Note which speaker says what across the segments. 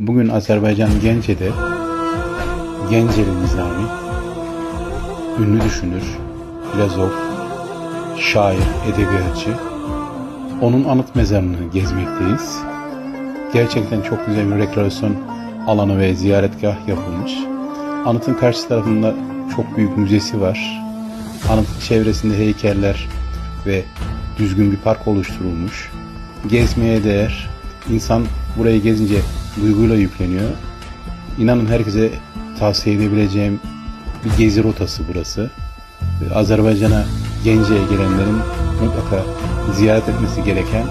Speaker 1: Bugün Azerbaycan Gence'de Genceli Nizami, ünlü düşünür, filozof, şair, edebiyatçı, onun anıt mezarını gezmekteyiz. Gerçekten çok güzel bir rekreasyon alanı ve ziyaretgah yapılmış. Anıtın karşı tarafında çok büyük müzesi var. Anıtın çevresinde heykeller ve düzgün bir park oluşturulmuş. Gezmeye değer. İnsan burayı gezince duyguyla yükleniyor. İnanın herkese tavsiye edebileceğim bir gezi rotası burası. Azerbaycan'a Gence'ye gelenlerin mutlaka ziyaret etmesi gereken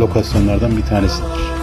Speaker 1: lokasyonlardan bir tanesidir.